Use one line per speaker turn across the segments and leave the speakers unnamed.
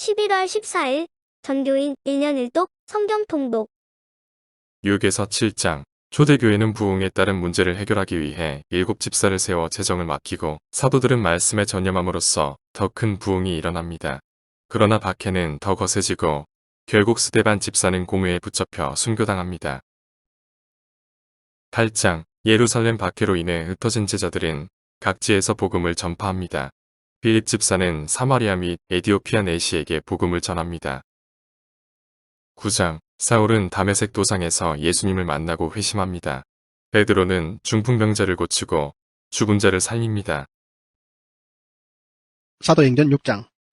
11월 14일 전교인 1년 1독 성경 통독
6에서 7장 초대교회는 부흥에 따른 문제를 해결하기 위해 일곱 집사를 세워 재정을 맡기고 사도들은 말씀에 전념함으로써 더 큰 부흥이 일어납니다. 그러나 박해는 더 거세지고 결국 스데반 집사는 공회에 붙잡혀 순교당합니다. 8장 예루살렘 박해로 인해 흩어진 제자들은 각지에서 복음을 전파합니다. 빌립 집사는 사마리아 및 에디오피아 내시에게 복음을 전합니다. 9장 사울은 담에색 도상에서 예수님을 만나고 회심합니다. 베드로는 중풍병자를 고치고 죽은 자를 살립니다.
사도행전 6장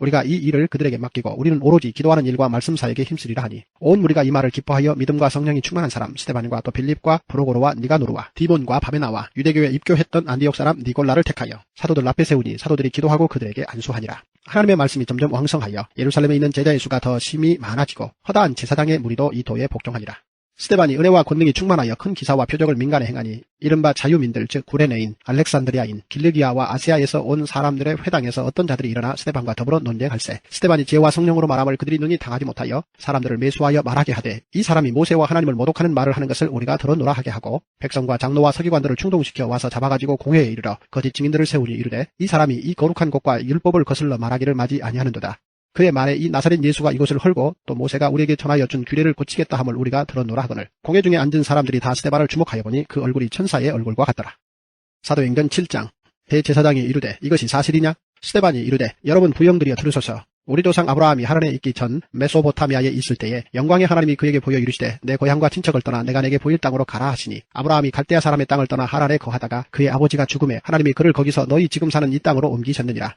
우리가 이 일을 그들에게 맡기고 우리는 오로지 기도하는 일과 말씀 사역에 힘쓰리라 하니 온 우리가 이 말을 기뻐하여 믿음과 성령이 충만한 사람 스테반과 또 빌립과 브로고로와 니가노르와 디본과 바베나와 유대교에 입교했던 안디옥 사람 니골라를 택하여 사도들 앞에 세우니 사도들이 기도하고 그들에게 안수하니라. 하나님의 말씀이 점점 왕성하여 예루살렘에 있는 제자의 수가 더 심히 많아지고 허다한 제사장의 무리도 이 도에 복종하니라. 스테반이 은혜와 권능이 충만하여 큰 기사와 표적을 민간에 행하니 이른바 자유민들 즉 구레네인, 알렉산드리아인, 길르기아와 아시아에서 온 사람들의 회당에서 어떤 자들이 일어나 스테반과 더불어 논쟁할세. 스테반이 지혜와 성령으로 말함을 그들이 눈이 당하지 못하여 사람들을 매수하여 말하게 하되 이 사람이 모세와 하나님을 모독하는 말을 하는 것을 우리가 들어노라 하게 하고 백성과 장로와 서기관들을 충동시켜 와서 잡아가지고 공회에 이르러 거짓 증인들을 세우니 이르되 이 사람이 이 거룩한 것과 율법을 거슬러 말하기를 마지 아니하는도다 그의 말에 이 나사렛 예수가 이곳을 헐고 또 모세가 우리에게 전하여 준 규례를 고치겠다 함을 우리가 들어노라 하거늘 공회 중에 앉은 사람들이 다 스테반을 주목하여 보니 그 얼굴이 천사의 얼굴과 같더라. 사도행전 7장 대제사장이 이르되 이것이 사실이냐? 스테반이 이르되 여러분 부형들이여 들으소서 우리 조상 아브라함이 하란에 있기 전 메소포타미아에 있을 때에 영광의 하나님이 그에게 보여 이르시되 내 고향과 친척을 떠나 내가 내게 보일 땅으로 가라 하시니 아브라함이 갈대아 사람의 땅을 떠나 하란에 거하다가 그의 아버지가 죽음에 하나님이 그를 거기서 너희 지금 사는 이 땅으로 옮기셨느니라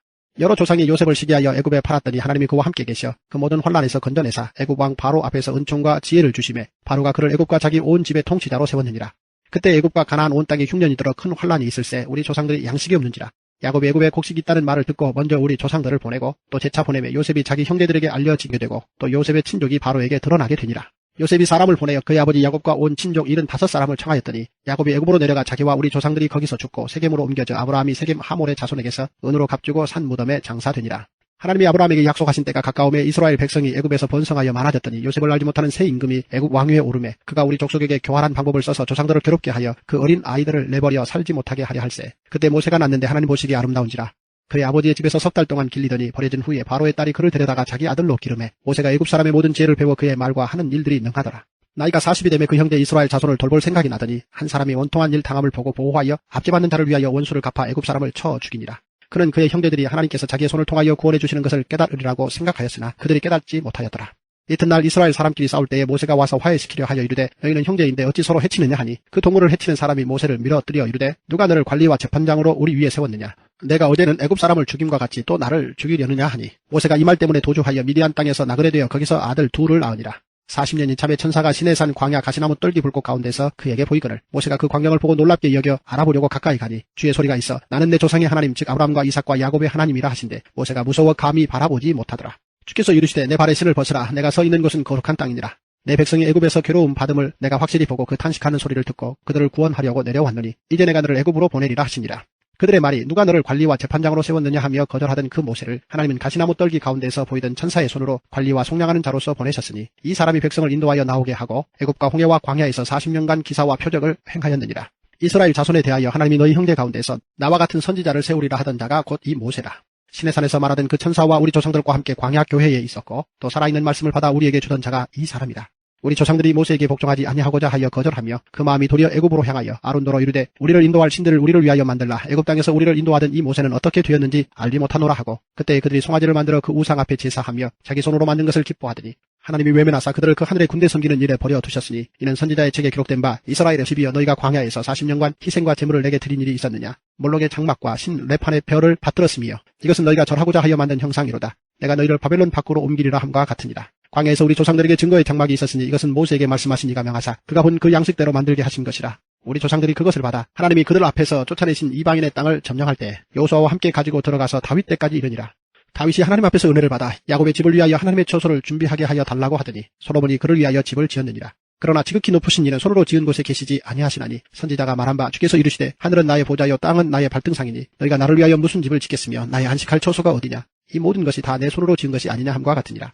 여러 조상이 요셉을 시기하여 애굽에 팔았더니 하나님이 그와 함께 계셔 그 모든 환란에서 건져내사 애굽 왕 바로 앞에서 은총과 지혜를 주심에 바로가 그를 애굽과 자기 온 집의 통치자로 세웠느니라. 그때 애굽과 가나안 온 땅에 흉년이 들어 큰 환란이 있을세 우리 조상들이 양식이 없는지라. 야곱이 애굽에 곡식이 있다는 말을 듣고 먼저 우리 조상들을 보내고 또 재차 보내며 요셉이 자기 형제들에게 알려지게 되고 또 요셉의 친족이 바로에게 드러나게 되니라. 요셉이 사람을 보내어 그의 아버지 야곱과 온 친족 75사람을 청하였더니 야곱이 애굽으로 내려가 자기와 우리 조상들이 거기서 죽고 세겜으로 옮겨져 아브라함이 세겜 하몰의 자손에게서 은으로 값주고 산 무덤에 장사되니라. 하나님이 아브라함에게 약속하신 때가 가까움에 이스라엘 백성이 애굽에서 번성하여 많아졌더니 요셉을 알지 못하는 새 임금이 애굽 왕위에 오르매 그가 우리 족속에게 교활한 방법을 써서 조상들을 괴롭게 하여 그 어린 아이들을 내버려 살지 못하게 하려 할세. 그때 모세가 낳는데 하나님 보시기에 아름다운지라. 그의 아버지의 집에서 석 달 동안 길리더니 버려진 후에 바로의 딸이 그를 데려다가 자기 아들로 기름해 모세가 애굽 사람의 모든 지혜를 배워 그의 말과 하는 일들이 능하더라. 나이가 40이 되매 그 형제 이스라엘 자손을 돌볼 생각이 나더니 한 사람이 원통한 일 당함을 보고 보호하여 압제받는 자를 위하여 원수를 갚아 애굽 사람을 쳐 죽이니라. 그는 그의 형제들이 하나님께서 자기의 손을 통하여 구원해 주시는 것을 깨달으리라고 생각하였으나 그들이 깨닫지 못하였더라. 이튿날 이스라엘 사람끼리 싸울 때에 모세가 와서 화해시키려 하여 이르되 너희는 형제인데 어찌 서로 해치느냐 하니 그 동물을 해치는 사람이 모세를 밀어뜨려 이르되 누가 너를 관리와 재판장으로 우리 위에 세웠느냐 내가 어제는 애굽 사람을 죽임과 같이 또 나를 죽이려느냐 하니 모세가 이 말 때문에 도주하여 미디안 땅에서 나그네 되어 거기서 아들 둘을 낳으니라. 40년이 참에 천사가 시내산 광야 가시나무 떨기 불꽃 가운데서 그에게 보이거늘 모세가 그 광경을 보고 놀랍게 여겨 알아보려고 가까이 가니 주의 소리가 있어 나는 내 조상의 하나님 즉 아브라함과 이삭과 야곱의 하나님이라 하신데 모세가 무서워 감히 바라보지 못하더라. 주께서 이르시되 내 발에 신을 벗으라 내가 서 있는 곳은 거룩한 땅이니라. 내 백성이 애굽에서 괴로움 받음을 내가 확실히 보고 그 탄식하는 소리를 듣고 그들을 구원하려고 내려왔노니 이제 내가 너를 애굽으로 보내리라 하시니라 그들의 말이 누가 너를 관리와 재판장으로 세웠느냐 하며 거절하던 그 모세를 하나님은 가시나무 떨기 가운데서 보이던 천사의 손으로 관리와 속량하는 자로서 보내셨으니 이 사람이 백성을 인도하여 나오게 하고 애굽과 홍해와 광야에서 40년간 기사와 표적을 행하였느니라. 이스라엘 자손에 대하여 하나님이 너희 형제 가운데서 나와 같은 선지자를 세우리라 하던 자가 곧 이 모세라. 시내산에서 말하던 그 천사와 우리 조상들과 함께 광야 교회에 있었고 또 살아있는 말씀을 받아 우리에게 주던 자가 이 사람이다. 우리 조상들이 모세에게 복종하지 아니하고자 하여 거절하며 그 마음이 도리어 애굽으로 향하여 아론도로 이르되 우리를 인도할 신들을 우리를 위하여 만들라. 애굽 땅에서 우리를 인도하던 이 모세는 어떻게 되었는지 알지 못하노라 하고 그때 그들이 송아지를 만들어 그 우상 앞에 제사하며 자기 손으로 만든 것을 기뻐하더니 하나님이 외면하사 그들을 그 하늘의 군대 섬기는 일에 버려 두셨으니 이는 선지자의 책에 기록된 바 이스라엘의 집이여 너희가 광야에서 40년간 희생과 제물을 내게 드린 일이 있었느냐. 몰록의 장막과 신 레판의 별을 받들었으며 이것은 너희가 절하고자 하여 만든 형상이로다. 내가 너희를 바벨론 밖으로 옮기리라 함과 같으니라 광야에서 우리 조상들에게 증거의 장막이 있었으니 이것은 모세에게 말씀하신 이가 명하사 그가 본 그 양식대로 만들게 하신 것이라 우리 조상들이 그것을 받아 하나님이 그들 앞에서 쫓아내신 이방인의 땅을 점령할 때 여호수아와 함께 가지고 들어가서 다윗 때까지 이르니라 다윗이 하나님 앞에서 은혜를 받아 야곱의 집을 위하여 하나님의 처소를 준비하게 하여 달라고 하더니 솔로몬이 그를 위하여 집을 지었느니라. 그러나 지극히 높으신 이는 손으로 지은 곳에 계시지 아니하시나니 선지자가 말한 바 주께서 이르시되 하늘은 나의 보좌요 땅은 나의 발등상이니 너희가 나를 위하여 무슨 집을 짓겠으며 나의 안식할 처소가 어디냐 이 모든 것이 다 내 손으로 지은 것이 아니냐 함과 같으니라.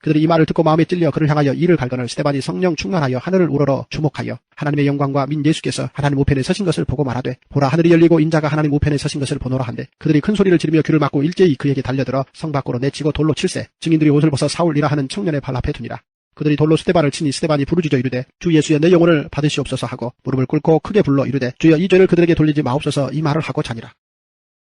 그들이 이 말을 듣고 마음에 찔려 그를 향하여 이를 갈거늘 스테반이 성령 충만하여 하늘을 우러러 주목하여 하나님의 영광과 민 예수께서 하나님 우편에 서신 것을 보고 말하되 보라 하늘이 열리고 인자가 하나님 우편에 서신 것을 보노라 한데 그들이 큰 소리를 지르며 귀를 막고 일제히 그에게 달려들어 성 밖으로 내치고 돌로 칠세 증인들이 옷을 벗어 사울이라 하는 청년의 발 앞에 두니라. 그들이 돌로 스테반을 치니 스테반이 부르짖어 이르되 주 예수여 내 영혼을 받으시옵소서 하고 무릎을 꿇고 크게 불러 이르되 주여 이 죄를 그들에게 돌리지 마옵소서 이 말을 하고 자니라.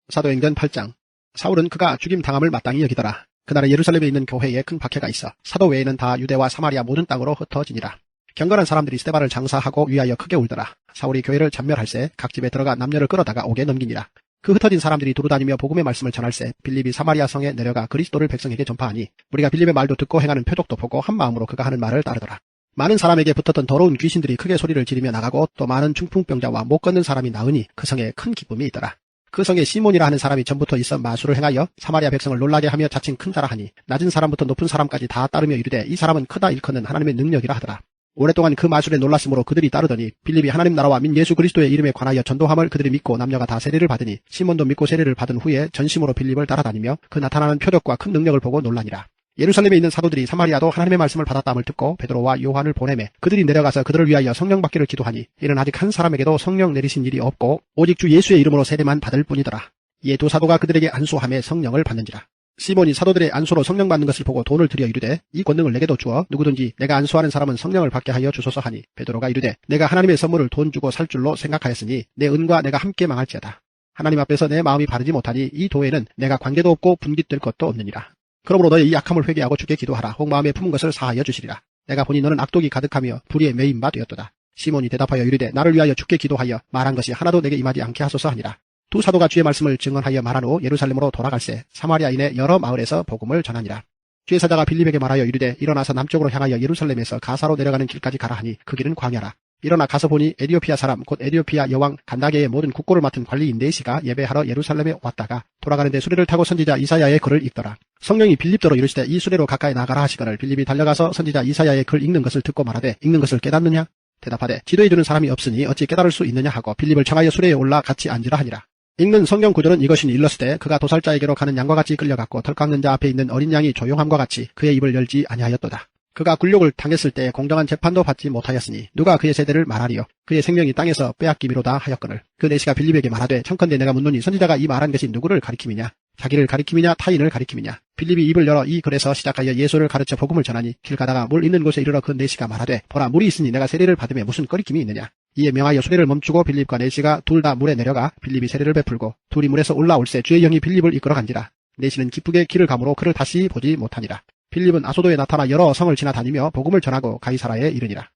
사도행전 8장 사울은 그가 죽임 당함을 마땅히 여기더라. 그날에 예루살렘에 있는 교회에 큰 박해가 있어 사도 외에는 다 유대와 사마리아 모든 땅으로 흩어지니라. 경건한 사람들이 스테반을 장사하고 위하여 크게 울더라. 사울이 교회를 전멸할세 각 집에 들어가 남녀를 끌어다가 옥에 넘기니라. 그 흩어진 사람들이 두루다니며 복음의 말씀을 전할세 빌립이 사마리아 성에 내려가 그리스도를 백성에게 전파하니 우리가 빌립의 말도 듣고 행하는 표적도 보고 한 마음으로 그가 하는 말을 따르더라. 많은 사람에게 붙었던 더러운 귀신들이 크게 소리를 지르며 나가고 또 많은 중풍병자와 못 걷는 사람이 나으니 그 성에 큰 기쁨이 있더라. 그 성에 시몬이라 하는 사람이 전부터 있어 마술을 행하여 사마리아 백성을 놀라게 하며 자칭 큰 자라 하니 낮은 사람부터 높은 사람까지 다 따르며 이르되 이 사람은 크다 일컫는 하나님의 능력이라 하더라. 오랫동안 그 마술에 놀랐으므로 그들이 따르더니 빌립이 하나님 나라와 민 예수 그리스도의 이름에 관하여 전도함을 그들이 믿고 남녀가 다 세례를 받으니 시몬도 믿고 세례를 받은 후에 전심으로 빌립을 따라다니며 그 나타나는 표적과 큰 능력을 보고 놀라니라. 예루살렘에 있는 사도들이 사마리아도 하나님의 말씀을 받았다함을 듣고 베드로와 요한을 보내매 그들이 내려가서 그들을 위하여 성령 받기를 기도하니 이는 아직 한 사람에게도 성령 내리신 일이 없고 오직 주 예수의 이름으로 세례만 받을 뿐이더라. 이에 두 사도가 그들에게 안수함에 성령을 받는지라. 시몬이 사도들의 안수로 성령 받는 것을 보고 돈을 들여 이르되 이 권능을 내게도 주어 누구든지 내가 안수하는 사람은 성령을 받게 하여 주소서 하니 베드로가 이르되 내가 하나님의 선물을 돈 주고 살 줄로 생각하였으니 내 은과 내가 함께 망할지어다. 하나님 앞에서 내 마음이 바르지 못하니 이 도에는 내가 관계도 없고 분깃될 것도 없느니라. 그러므로 너의 이 약함을 회개하고 주께 기도하라. 혹 마음에 품은 것을 사하여 주시리라. 내가 보니 너는 악독이 가득하며 불의에 매인 바 되었도다. 시몬이 대답하여 이르되 나를 위하여 주께 기도하여 말한 것이 하나도 내게 임하지 않게 하소서 하니라. 두 사도가 주의 말씀을 증언하여 말한 후 예루살렘으로 돌아갈새 사마리아인의 여러 마을에서 복음을 전하니라. 주의 사자가 빌립에게 말하여 이르되 일어나서 남쪽으로 향하여 예루살렘에서 가사로 내려가는 길까지 가라 하니 그 길은 광야라. 일어나 가서 보니 에디오피아 사람 곧 에디오피아 여왕 간다게의 모든 국고를 맡은 관리인 네시가 예배하러 예루살렘에 왔다가 돌아가는데 수레를 타고 선지자 이사야의 글을 읽더라. 성령이 빌립더러 이르시되 이 수레로 가까이 나가라 하시거늘 빌립이 달려가서 선지자 이사야의 글 읽는 것을 듣고 말하되 읽는 것을 깨닫느냐? 대답하되 지도해주는 사람이 없으니 어찌 깨달을 수 있느냐 하고 빌립을 청하여 수레에 올라 같이 앉으라 하니라. 읽는 성경 구절은 이것이니 일렀으되 그가 도살자에게로 가는 양과 같이 끌려갔고 털 깎는 자 앞에 있는 어린 양이 조용함과 같이 그의 입을 열지 아니하였도다. 그가 굴욕을 당했을 때 공정한 재판도 받지 못하였으니 누가 그의 세대를 말하리요? 그의 생명이 땅에서 빼앗기미로다 하였거늘. 그 내시가 빌립에게 말하되 청컨대 내가 묻노니 선지자가 이 말한 것이 누구를 가리킴이냐? 자기를 가리킴이냐? 타인을 가리킴이냐? 빌립이 입을 열어 이 글에서 시작하여 예수를 가르쳐 복음을 전하니 길 가다가 물 있는 곳에 이르러 그 내시가 말하되 보라 물이 있으니 내가 세례를 받으며 무슨 꺼리킴이 있느냐? 이에 명하여 수레를 멈추고 빌립과 네시가 둘 다 물에 내려가 빌립이 세례를 베풀고 둘이 물에서 올라올새 주의 영이 빌립을 이끌어 간지라. 네시는 기쁘게 길을 가므로 그를 다시 보지 못하니라 빌립은 아소도에 나타나 여러 성을 지나다니며 복음을 전하고 가이사라에 이르니라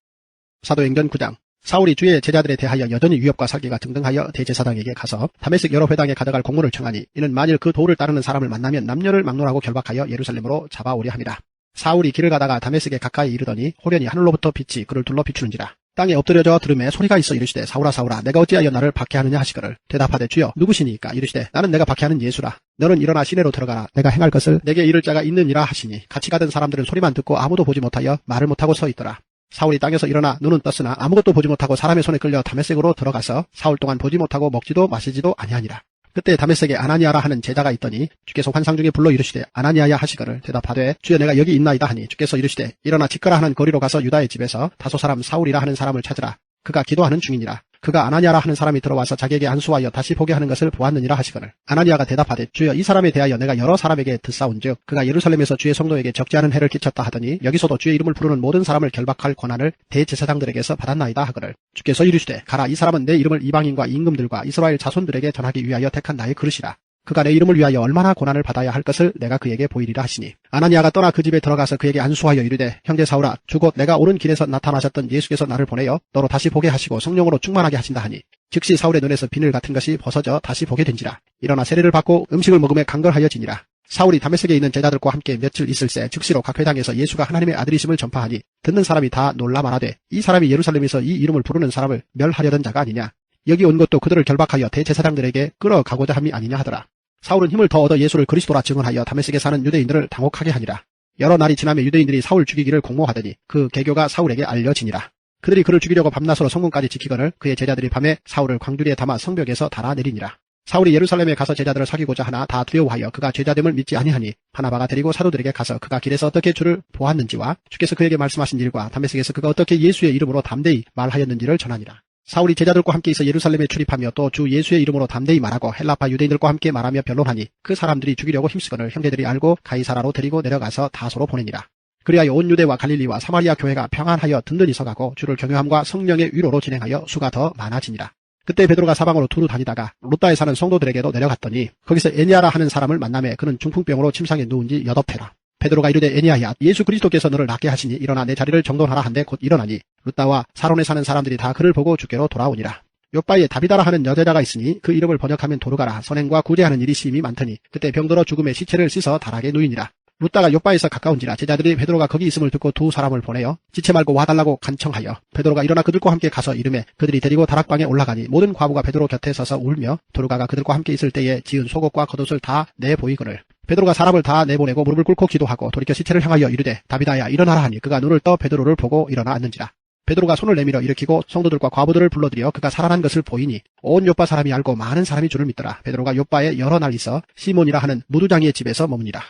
사도행전 9장 사울이 주의 제자들에 대하여 여전히 위협과 살기가 등등하여 대제사장에게 가서 다메섹 여러 회당에 가져갈 공문을 청하니 이는 만일 그 도를 따르는 사람을 만나면 남녀를 막론하고 결박하여 예루살렘으로 잡아오려 함이라. 사울이 길을 가다가 다메섹에 가까이 이르더니 호련히 하늘로부터 빛이 그를 둘러 비추는지라. 땅에 엎드려져 들음에 소리가 있어 이르시되 사울아 사울아 내가 어찌하여 나를 박해하느냐 하시거늘 대답하되 주여 누구시니까? 이르시되 나는 내가 박해하는 예수라. 너는 일어나 시내로 들어가라. 내가 행할 것을 내게 이를 자가 있느니라 하시니 같이 가던 사람들은 소리만 듣고 아무도 보지 못하여 말을 못하고 서 있더라. 사울이 땅에서 일어나 눈은 떴으나 아무것도 보지 못하고 사람의 손에 끌려 다메섹으로 들어가서 사울 동안 보지 못하고 먹지도 마시지도 아니하니라 그때 다메섹에 아나니아라 하는 제자가 있더니 주께서 환상 중에 불러 이르시되 아나니아야 하시거를 대답하되 주여 내가 여기 있나이다 하니 주께서 이르시되 일어나 직거라 하는 거리로 가서 유다의 집에서 다소 사람 사울이라 하는 사람을 찾으라. 그가 기도하는 중이니라 그가 아나니아라 하는 사람이 들어와서 자기에게 안수하여 다시 보게 하는 것을 보았느니라 하시거늘. 아나니아가 대답하되 주여 이 사람에 대하여 내가 여러 사람에게 듣사온즉 그가 예루살렘에서 주의 성도에게 적지 않은 해를 끼쳤다 하더니 여기서도 주의 이름을 부르는 모든 사람을 결박할 권한을 대제사장들에게서 받았나이다 하거늘. 주께서 이르시되 가라 이 사람은 내 이름을 이방인과 임금들과 이스라엘 자손들에게 전하기 위하여 택한 나의 그릇이라 그가 내 이름을 위하여 얼마나 고난을 받아야 할 것을 내가 그에게 보이리라 하시니. 아나니아가 떠나 그 집에 들어가서 그에게 안수하여 이르되 형제 사울아 주곧 내가 오는 길에서 나타나셨던 예수께서 나를 보내어 너로 다시 보게 하시고 성령으로 충만하게 하신다 하니 즉시 사울의 눈에서 비늘 같은 것이 벗어져 다시 보게 된지라. 일어나 세례를 받고 음식을 먹음에 강걸하여 지니라. 사울이 다메섹에 있는 제자들과 함께 며칠 있을새 즉시로 각 회당에서 예수가 하나님의 아들이심을 전파하니 듣는 사람이 다 놀라 말하되 이 사람이 예루살렘에서 이 이름을 부르는 사람을 멸하려던 자가 아니냐 여기 온 것도 그들을 결박하여 대제사장들에게 끌어가고자 함이 아니냐 하더라 사울은 힘을 더 얻어 예수를 그리스도라 증언하여 다메섹에 사는 유대인들을 당혹하게 하니라. 여러 날이 지나며 유대인들이 사울 죽이기를 공모하더니 그 계교가 사울에게 알려지니라. 그들이 그를 죽이려고 밤낮으로 성문까지 지키거늘 그의 제자들이 밤에 사울을 광주리에 담아 성벽에서 달아내리니라. 사울이 예루살렘에 가서 제자들을 사귀고자 하나 다 두려워하여 그가 제자됨을 믿지 아니하니 바나바가 데리고 사도들에게 가서 그가 길에서 어떻게 주를 보았는지와 주께서 그에게 말씀하신 일과 다메섹에서 그가 어떻게 예수의 이름으로 담대히 말하였는지를 전하니라. 사울이 제자들과 함께 있어 예루살렘에 출입하며 또 주 예수의 이름으로 담대히 말하고 헬라파 유대인들과 함께 말하며 변론하니 그 사람들이 죽이려고 힘쓰거늘 형제들이 알고 가이사라로 데리고 내려가서 다소로 보내니라. 그리하여 온 유대와 갈릴리와 사마리아 교회가 평안하여 든든히 서가고 주를 경외함과 성령의 위로로 진행하여 수가 더 많아지니라. 그때 베드로가 사방으로 두루 다니다가 루따에 사는 성도들에게도 내려갔더니 거기서 에니아라 하는 사람을 만남에 그는 중풍병으로 침상에 누운 지 여덟 해라. 베드로가 이르되 애니아야 예수 그리스도께서 너를 낫게 하시니 일어나 내 자리를 정돈하라 한데 곧 일어나니 루따와 사론에 사는 사람들이 다 그를 보고 주께로 돌아오니라. 요바에 다비다라 하는 여제자가 있으니 그 이름을 번역하면 도르가라 선행과 구제하는 일이 심히 많더니 그때 병들어 죽음의 시체를 씻어 다락에 누이니라. 루따가 요바에서 가까운지라 제자들이 베드로가 거기 있음을 듣고 두 사람을 보내어 지체 말고 와달라고 간청하여 베드로가 일어나 그들과 함께 가서 이름에 그들이 데리고 다락방에 올라가니 모든 과부가 베드로 곁에 서서 울며 도르가가 그들과 함께 있을 때에 지은 속옷과 겉옷을 다 내 보이거늘 베드로가 사람을 다 내보내고 무릎을 꿇고 기도하고 돌이켜 시체를 향하여 이르되 다비다야 일어나라 하니 그가 눈을 떠 베드로를 보고 일어나 앉는지라 베드로가 손을 내밀어 일으키고 성도들과 과부들을 불러들여 그가 살아난 것을 보이니 온 요빠 사람이 알고 많은 사람이 주를 믿더라 베드로가 요빠에 여러 날 있어 시몬이라 하는 무두장이의 집에서 머무니라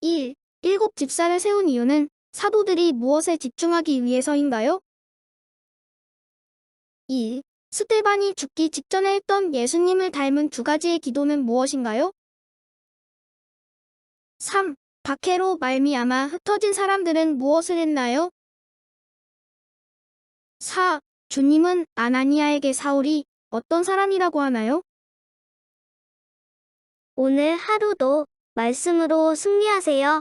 1. 일곱 집사를 세운 이유는 사도들이 무엇에 집중하기 위해서인가요? 2. 스테반이 죽기 직전에 했던 예수님을 닮은 두 가지의 기도는 무엇인가요? 3. 박해로 말미암아 흩어진 사람들은 무엇을 했나요? 4. 주님은 아나니아에게 사울이 어떤 사람이라고 하나요? 오늘 하루도 말씀으로 승리하세요.